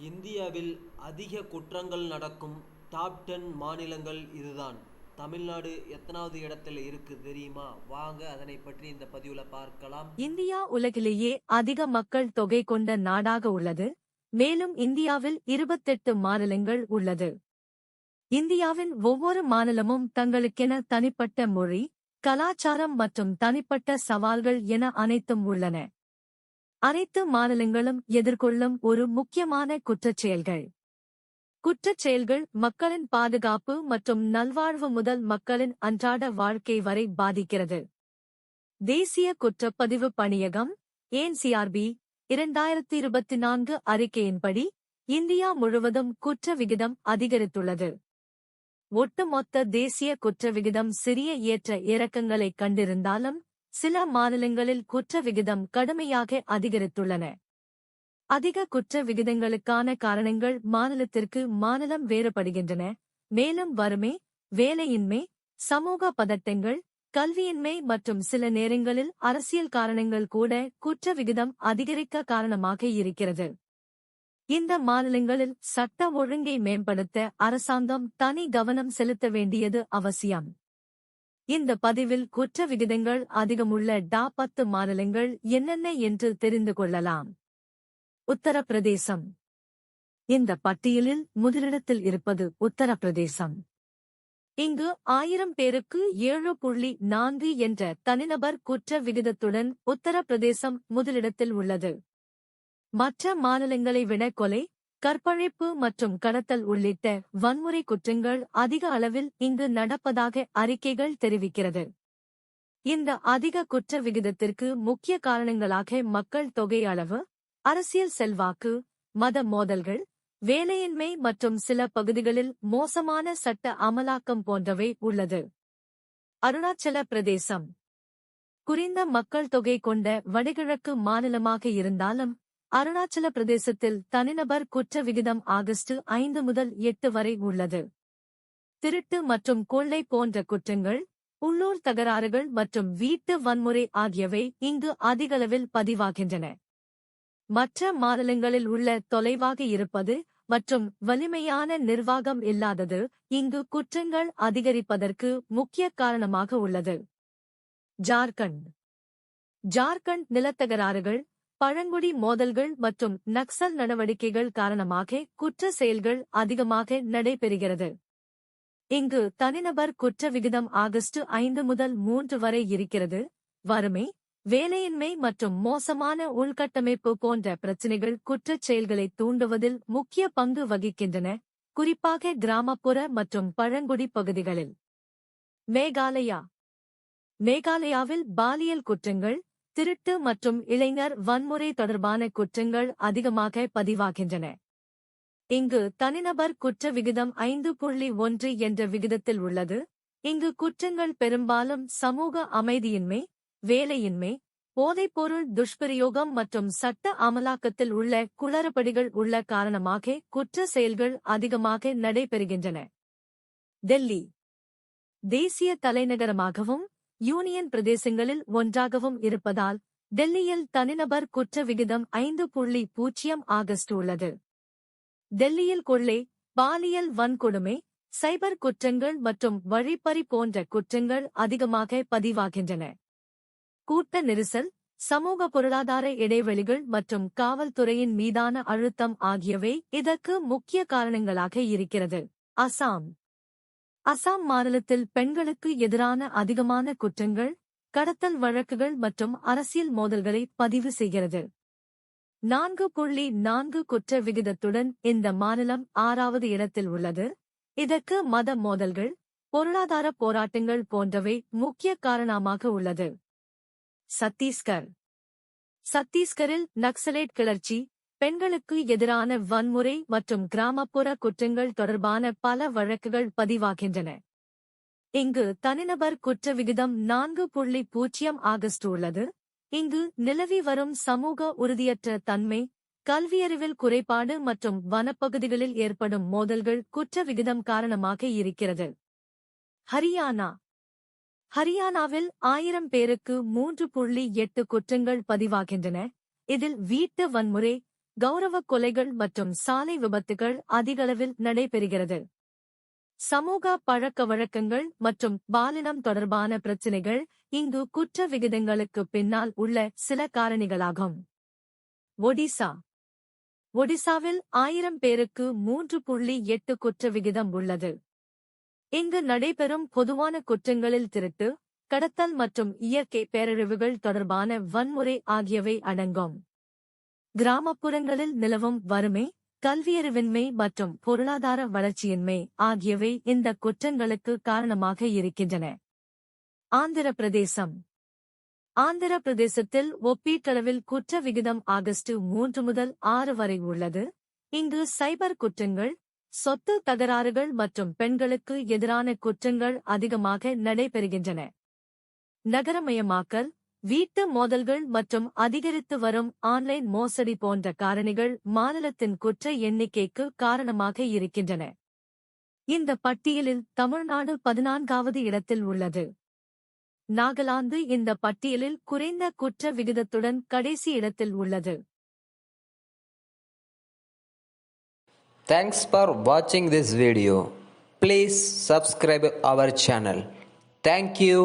இந்தியாவில் அதிக குற்றங்கள் நடக்கும் டாப் டென் மாநிலங்கள் இதுதான். தமிழ்நாடு எத்தனாவது இடத்துல இருக்கு தெரியுமா? வாங்க அதனை பற்றி இந்த பதிவுல பார்க்கலாம். இந்தியா உலகிலேயே அதிக மக்கள் தொகை கொண்ட நாடாக உள்ளது. மேலும் இந்தியாவில் இருபத்தெட்டு மாநிலங்கள் உள்ளது. இந்தியாவின் ஒவ்வொரு மாநிலமும் தங்களுக்கென தனிப்பட்ட மொழி கலாச்சாரம் மற்றும் தனிப்பட்ட சவால்கள் என அனைத்தும் உள்ளன. அனைத்து மாநிலங்களும் எதிர்கொள்ளும் ஒரு முக்கியமான குற்றச் செயல்கள் குற்றச் செயல்கள் மக்களின் பாதுகாப்பு மற்றும் நல்வாழ்வு முதல் மக்களின் அன்றாட வாழ்க்கை வரை பாதிக்கிறது. தேசிய குற்றப்பதிவு பணியகம் ஏன்சிஆர்பி இரண்டாயிரத்தி இருபத்தி நான்கு அறிக்கையின்படி இந்தியா முழுவதும் குற்ற விகிதம் அதிகரித்துள்ளது. ஒட்டுமொத்த தேசிய குற்ற விகிதம் சிறிய ஏற்ற இறக்கங்களைக் கண்டிருந்தாலும் சில மாநிலங்களில் குற்ற விகிதம் கடுமையாக அதிகரித்துள்ளன. அதிக குற்ற விகிதங்களுக்கான காரணங்கள் மாநிலத்திற்கு மாநிலம் வேறுபடுகின்றன. மேலும் வறுமை வேலையின்மை சமூக பதட்டங்கள் கல்வியின்மை மற்றும் சில நேரங்களில் அரசியல் காரணங்கள் கூட குற்ற விகிதம் அதிகரிக்க காரணமாக இருக்கிறது. இந்த மாநிலங்களில் சட்ட ஒழுங்கை மேம்படுத்த அரசாங்கம் தனி கவனம் செலுத்த வேண்டியது அவசியம். இந்த பதிவில் குற்ற விகிதங்கள் அதிகமுள்ள டா பத்து மாநிலங்கள் என்னென்ன என்று தெரிந்து கொள்ளலாம். உத்தரப்பிரதேசம். இந்த பட்டியலில் முதலிடத்தில் இருப்பது உத்தரப்பிரதேசம். இங்கு ஆயிரம் பேருக்கு ஏழு புள்ளி நான்கு என்ற தனிநபர் குற்ற விகிதத்துடன் உத்தரப்பிரதேசம் முதலிடத்தில் உள்ளது. மற்ற மாநிலங்களை விட கொலை கற்பழிப்பு மற்றும் கடத்தல் உள்ளிட்ட வன்முறை குற்றங்கள் அதிக அளவில் இங்கு நடப்பதாக அறிக்கைகள் தெரிவிக்கிறது. இந்த அதிக குற்ற விகிதத்திற்கு முக்கிய காரணங்களாக மக்கள் தொகை அளவு அரசியல் செல்வாக்கு மத மோதல்கள் வேலையின்மை மற்றும் சில பகுதிகளில் மோசமான சட்ட அமலாக்கம் போன்றவை உள்ளது. அருணாச்சல பிரதேசம். குறைந்த மக்கள் தொகை கொண்ட வடகிழக்கு மாநிலமாக இருந்தாலும் அருணாச்சல பிரதேசத்தில் தனிநபர் குற்ற விகிதம் ஆகஸ்ட் ஐந்து முதல் எட்டு வரை உள்ளது. திருட்டு மற்றும் கொள்ளை போன்ற குற்றங்கள் உள்ளூர் தகராறுகள் மற்றும் வீட்டு வன்முறை ஆகியவை இங்கு அதிகளவில் பதிவாகின்றன. மற்ற மாநிலங்களில் உள்ள தொலைவாக இருப்பது மற்றும் வலிமையான நிர்வாகம் இல்லாதது இங்கு குற்றங்கள் அதிகரிப்பதற்கு முக்கிய காரணமாக உள்ளது. ஜார்க்கண்ட். ஜார்க்கண்ட் நிலத்தகராறுகள் பழங்குடி மோதல்கள் மற்றும் நக்சல் நடவடிக்கைகள் காரணமாக குற்ற செயல்கள் அதிகமாக நடைபெறுகிறது. இங்கு தனிநபர் குற்ற விகிதம் ஆகஸ்ட் ஐந்து முதல் மூன்று வரை இருக்கிறது. வறுமை வேலையின்மை மற்றும் மோசமான உள்கட்டமைப்பு போன்ற பிரச்சினைகள் குற்றச் செயல்களை தூண்டுவதில் முக்கிய பங்கு வகிக்கின்றன குறிப்பாக கிராமப்புற மற்றும் பழங்குடி பகுதிகளில். மேகாலயா. மேகாலயாவில் பாலியல் குற்றங்கள் திருட்டு மற்றும் இளைஞர் வன்முறை தொடர்பான குற்றங்கள் அதிகமாக பதிவாகின்றன. இங்கு தனிநபர் குற்ற விகிதம் ஐந்து புள்ளி ஒன்று என்ற விகிதத்தில் உள்ளது. இங்கு குற்றங்கள் பெரும்பாலும் சமூக அமைதியின்மை வேலையின்மை போதைப்பொருள் துஷ்பிரயோகம் மற்றும் சட்ட அமலாக்கத்தில் உள்ள குளறுபடிகள் உள்ள காரணமாக குற்ற செயல்கள் அதிகமாக நடைபெறுகின்றன. டெல்லி. தேசிய தலைநகரமாகவும் யூனியன் பிரதேசங்களில் ஒன்றாகவும் இருப்பதால் டெல்லியில் தனிநபர் குற்ற விகிதம் ஐந்து புள்ளி பூஜ்ஜியம் ஆகஸ்ட் உள்ளது. டெல்லியில் கொள்ளை பாலியல் வன்கொடுமை சைபர் குற்றங்கள் மற்றும் வழிப்பறி போன்ற குற்றங்கள் அதிகமாக பதிவாகின்றன. கூட்ட நெரிசல் சமூக பொருளாதார இடைவெளிகள் மற்றும் காவல்துறையின் மீதான அழுத்தம் ஆகியவை இதற்கு முக்கிய காரணங்களாக இருக்கிறது. அசாம். அசாம் மாநிலத்தில் பெண்களுக்கு எதிரான அதிகமான குற்றங்கள் கடத்தல் வழக்குகள் மற்றும் அரசியல் மோதல்களை பதிவு செய்கிறது. நான்கு புள்ளி நான்கு குற்ற விகிதத்துடன் இந்த மாநிலம் ஆறாவது இடத்தில் உள்ளது. இதற்கு மத மோதல்கள் பொருளாதார போராட்டங்கள் போன்றவை முக்கிய காரணமாக உள்ளது. சத்தீஸ்கர். சத்தீஸ்கரில் நக்சலைட் கிளர்ச்சி பெண்களுக்கு எதிரான வன்முறை மற்றும் கிராமப்புற குற்றங்கள் தொடர்பான பல வழக்குகள் பதிவாகின்றன. இங்கு தனிநபர் குற்ற விகிதம் நான்கு புள்ளி பூஜ்ஜியம் ஆகஸ்ட் உள்ளது. இங்கு நிலவி வரும் சமூக உறுதியற்ற தன்மை கல்வியறிவில் குறைபாடு மற்றும் வனப்பகுதிகளில் ஏற்படும் மோதல்கள் குற்ற விகிதம் காரணமாக இருக்கிறது. ஹரியானா. ஹரியானாவில் ஆயிரம் பேருக்கு மூன்று புள்ளி எட்டு குற்றங்கள் பதிவாகின்றன. இதில் வீட்டு வன்முறை கௌரவ கொலைகள் மற்றும் சாலை விபத்துகள் அதிகளவில் நடைபெறுகிறது. சமூக பழக்க வழக்கங்கள் மற்றும் பாலினம் தொடர்பான பிரச்சினைகள் இங்கு குற்ற விகிதங்களுக்கு பின்னால் உள்ள சில காரணிகளாகும். ஒடிசா. ஒடிசாவில் ஆயிரம் பேருக்கு மூன்று புள்ளி எட்டு குற்ற விகிதம் உள்ளது. இங்கு நடைபெறும் பொதுவான குற்றங்களில் திருட்டு கடத்தல் மற்றும் இயற்கை பேரழிவுகள் தொடர்பான வன்முறை ஆகியவை அடங்கும். கிராமப்புறங்களில் நிலவும் வறுமை கல்வியறிவின்மை மற்றும் பொருளாதார வளர்ச்சியின்மை ஆகியவை இந்த குற்றங்களுக்கு காரணமாக இருக்கின்றன. ஆந்திர பிரதேசம் ஆந்திர பிரதேசத்தில் ஒப்பீட்டளவில் குற்ற விகிதம் ஆகஸ்ட் மூன்று முதல் ஆறு வரை உள்ளது. இங்கு சைபர் குற்றங்கள் சொத்து தகராறுகள் மற்றும் பெண்களுக்கு எதிரான குற்றங்கள் அதிகமாக நடைபெறுகின்றன. நகரமயமாக்கல் வீட்டு மோதல்கள் மற்றும் அதிகரித்து வரும் ஆன்லைன் மோசடி போன்ற காரணிகள் மாநிலத்தின் குற்ற எண்ணிக்கைக்கு காரணமாக இருக்கின்றன. இந்த பட்டியலில் தமிழ்நாடு பதினான்காவது இடத்தில் உள்ளது. நாகாலாந்து இந்த பட்டியலில் குறைந்த குற்ற விகிதத்துடன் கடைசி இடத்தில் உள்ளது. தேங்க்ஸ் ஃபார் வாட்சிங் this video please subscribe our channel thank you.